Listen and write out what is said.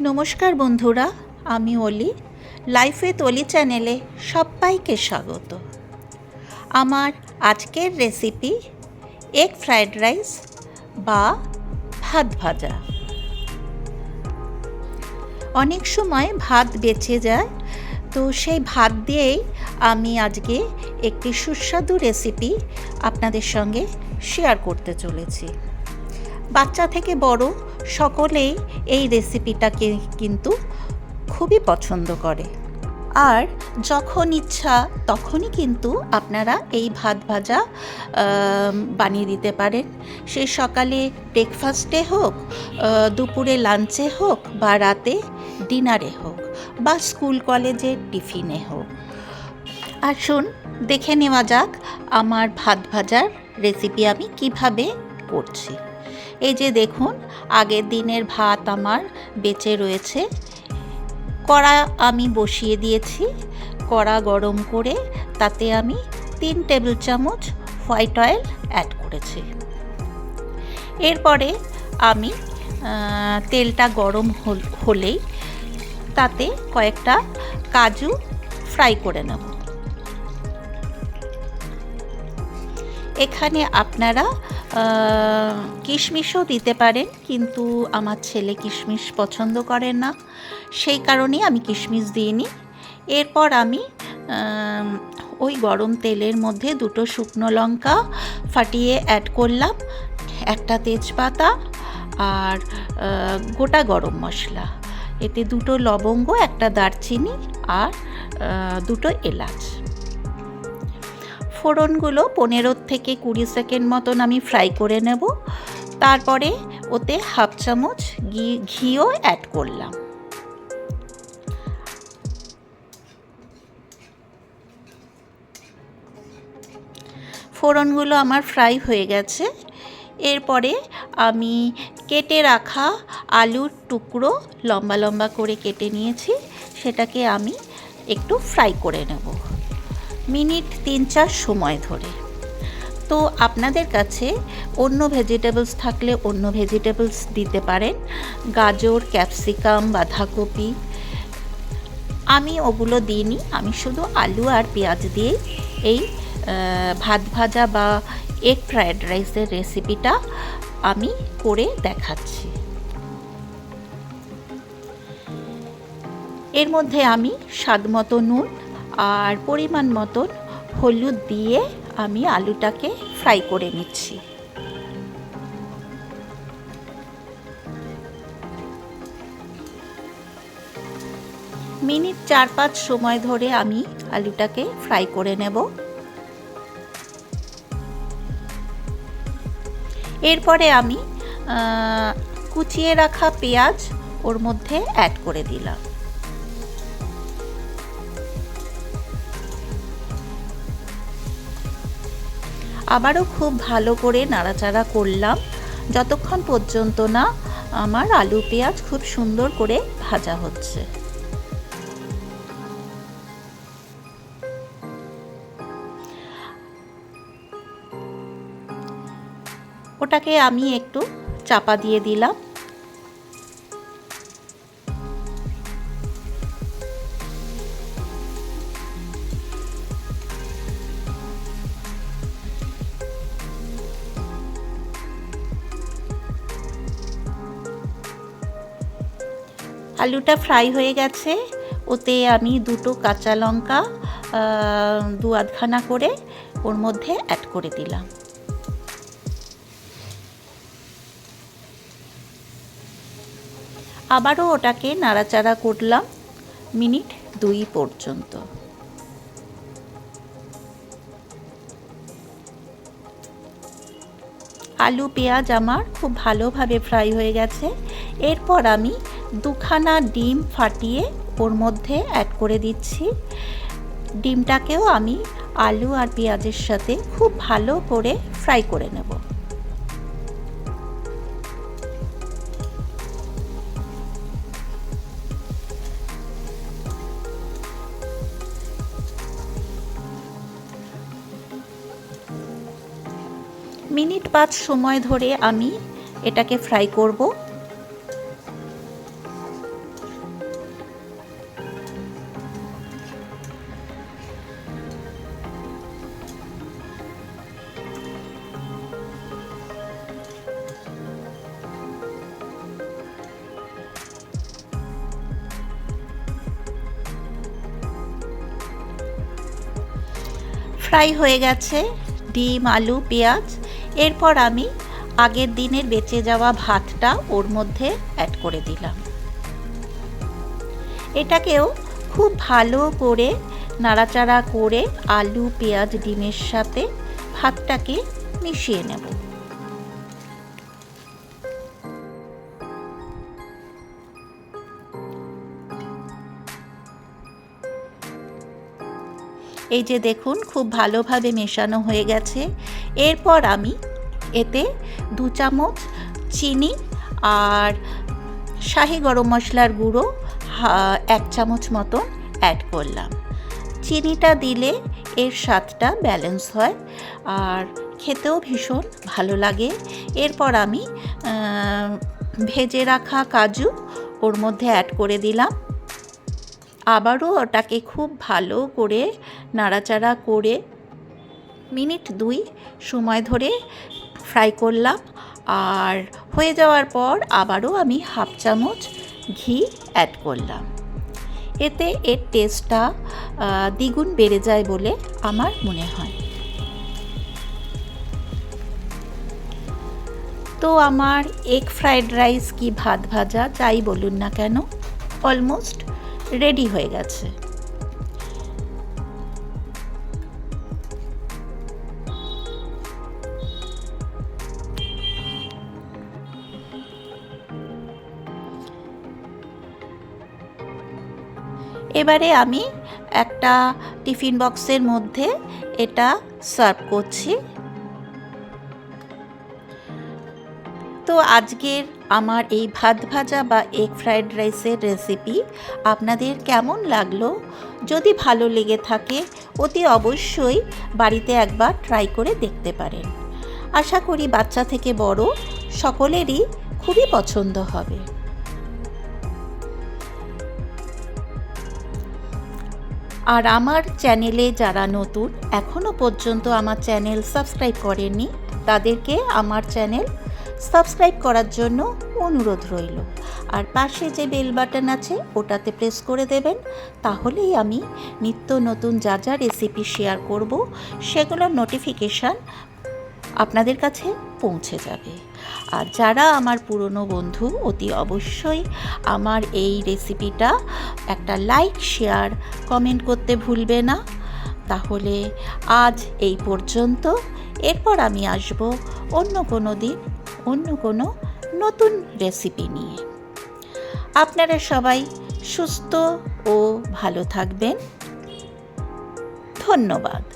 নমস্কার বন্ধুরা, আমি অলি লাইফ উইথ অলি চ্যানেলে সবাইকে স্বাগত। আমার আজকের রেসিপি এগ ফ্রায়েড রাইস বা ভাত ভাজা। অনেক সময় ভাত বেঁচে যায়, তো সেই ভাত দিয়েই আমি আজকে একটি সুস্বাদু রেসিপি আপনাদের সঙ্গে শেয়ার করতে চলেছি। বাচ্চা থেকে বড় সকলেই এই রেসিপিটাকে কিন্তু খুবই পছন্দ করে। আর যখন ইচ্ছা, তখনই কিন্তু আপনারা এই ভাত ভাজা বানিয়ে দিতে পারেন। সে সকালে ব্রেকফাস্টে হোক দুপুরে লাঞ্চে হোক বা রাতে ডিনারে হোক বা স্কুল কলেজে টিফিনে হোক। আসুন দেখে নেওয়া যাক আমার ভাত ভাজার রেসিপি আমি কীভাবে করছি। এই যে দেখুন, আগের দিনের ভাত আমার বেঁচে রয়েছে। কড়া আমি বসিয়ে দিয়েছি, কড়া গরম করে তাতে আমি তিন টেবিল চামচ হোয়াইট অয়েল অ্যাড করেছি। এরপরে আমি তেলটা গরম হল- হলেই তাতে কয়েকটা কাজু ফ্রাই করে নেব। এখানে আপনারা কিশমিশও দিতে পারেন, কিন্তু আমার ছেলে কিশমিশ পছন্দ করে না। সেই কারণেই আমি কিশমিশ দিইনি। এরপর আমি ওই গরম তেলের মধ্যে দুটো শুকনো লঙ্কা ফাটিয়ে অ্যাড করলাম, একটা তেজপাতা আর গোটা গরম মশলা। এতে দুটো লবঙ্গ, একটা দারচিনি আর দুটো এলাচ। ফোড়নগুলো পনেরো থেকে কুড়ি সেকেন্ড মতন আমি ফ্রাই করে নেব। তারপরে ওতে হাফ চামচ ঘি, ঘিও অ্যাড করলাম। ফোড়নগুলো আমার ফ্রাই হয়ে গেছে। এরপরে আমি কেটে রাখা আলুর টুকরো লম্বা লম্বা করে কেটে নিয়েছি। সেটাকে আমি একটু ফ্রাই করে নেব। মিনিট তিন চার সময় ধরে। তো আপনাদের কাছে অন্য ভেজিটেবলস থাকলে অন্য ভেজিটেবলস দিতে পারেন। গাজর ক্যাপসিকাম বাঁধাকপি। আমি ওগুলো দিইনি, আমি শুধু আলু আর পেঁয়াজ দিয়ে এই ভাত ভাজা বা এগ ফ্রায়েড রাইসের রেসিপিটা আমি করে দেখাচ্ছি। এর মধ্যে আমি স্বাদ মতো নুন আর পরিমাণ মতন হলুদ দিয়ে আমি আলুটাকে ফ্রাই করে নিচ্ছি। মিনিট চার পাঁচ সময় ধরে আমি আলুটাকে ফ্রাই করে নেব। এরপরে আমি কুচিয়ে রাখা পেঁয়াজ ওর মধ্যে অ্যাড করে দিলাম। আবারও খুব ভালো করে নাড়াচাড়া করলাম। যতক্ষণ পর্যন্ত না আমার আলু পেঁয়াজ খুব সুন্দর করে ভাজা হচ্ছে। ওটাকে আমি একটু চাপা দিয়ে দিলাম। আলুটা ফ্রাই হয়ে গেছে। ওতে আমি দুটো কাঁচা লঙ্কা দু আধখানা করে ওর মধ্যে অ্যাড করে দিলাম। আবারও ওটাকে নাড়াচাড়া করলাম মিনিট দুই পর্যন্ত। আলু, পেঁয়াজ আমার খুব ভালোভাবে ফ্রাই হয়ে গেছে। এরপর আমি দুখানা ডিম ফাটিয়ে ওর মধ্যে অ্যাড করে দিচ্ছি। ডিমটাকেও আমি আলু আর পেঁয়াজের সাথে খুব ভালো করে ফ্রাই করে নেব। মিনিট পাঁচ সময় ধরে আমি এটাকে ফ্রাই করব। ফ্রাই হয়ে গেছে, ডিম, আলু, পেঁয়াজ। এরপর আমি আগের দিনের বেঁচে যাওয়া ভাতটা ওর মধ্যে অ্যাড করে দিলাম। এটাকেও খুব ভালো করে নাড়াচাড়া করে আলু, পেঁয়াজ, ডিমের সাথে ভাতটাকে মিশিয়ে নেব। এই যে দেখুন, খুব ভালোভাবে মেশানো হয়ে গেছে। এরপর আমি এতে দু চামচ চিনি আর শাহি গরম মশলার গুঁড়ো এক চামচ মতন অ্যাড করলাম। চিনিটা দিলে এর স্বাদটা ব্যালেন্স হয় আর খেতেও ভীষণ ভালো লাগে। এরপর আমি ভেজে রাখা কাজু ওর মধ্যে অ্যাড করে দিলাম। আবারও ওটাকে খুব ভালো করে নাড়াচাড়া করে মিনিট দুই সময় ধরে ফ্রাই করলাম। আর হয়ে যাওয়ার পর আবারও আমি হাফ চামচ ঘি অ্যাড করলাম। এতে এর টেস্টটা দ্বিগুণ বেড়ে যায় বলে আমার মনে হয়। তো আমার এগ ফ্রাইড রাইস কি ভাত ভাজা, যাই বলুন না কেন অলমোস্ট রেডি হয়ে গেছে। এবারে আমি একটা টিফিন বক্সের মধ্যে এটা সার্ভ করছি। তো আজকের আমার এই ভাত ভাজা বা এগ ফ্রাইড রাইসের রেসিপি আপনাদের কেমন লাগল? যদি ভালো লেগে থাকে, অতি অবশ্যই বাড়িতে একবার ট্রাই করে দেখতে পারেন। আশা করি বাচ্চা থেকে বড় সকলেরই খুবই পছন্দ হবে। আর আমার চ্যানেলে যারা নতুন এখনও পর্যন্ত আমার চ্যানেল সাবস্ক্রাইব করেনি তাদেরকে আমার চ্যানেল সাবস্ক্রাইব করার জন্য অনুরোধ রইল। আর পাশে যে বেল বাটন আছে, ওটাতে প্রেস করে দেবেন। তাহলেই আমি নিত্য নতুন যা যা রেসিপি শেয়ার করব, সেগুলোর নোটিফিকেশান আপনাদের কাছে পৌঁছে যাবে। আর যারা আমার পুরনো বন্ধু, অতি অবশ্যই আমার এই রেসিপিটা একটা লাইক শেয়ার কমেন্ট করতে ভুলবে না। তাহলে আজ এই পর্যন্ত। এরপর আমি আসব অন্য কোনো দিন অন্য কোনো নতুন রেসিপি নিয়ে। আপনারা সবাই সুস্থ ও ভালো থাকবেন। ধন্যবাদ।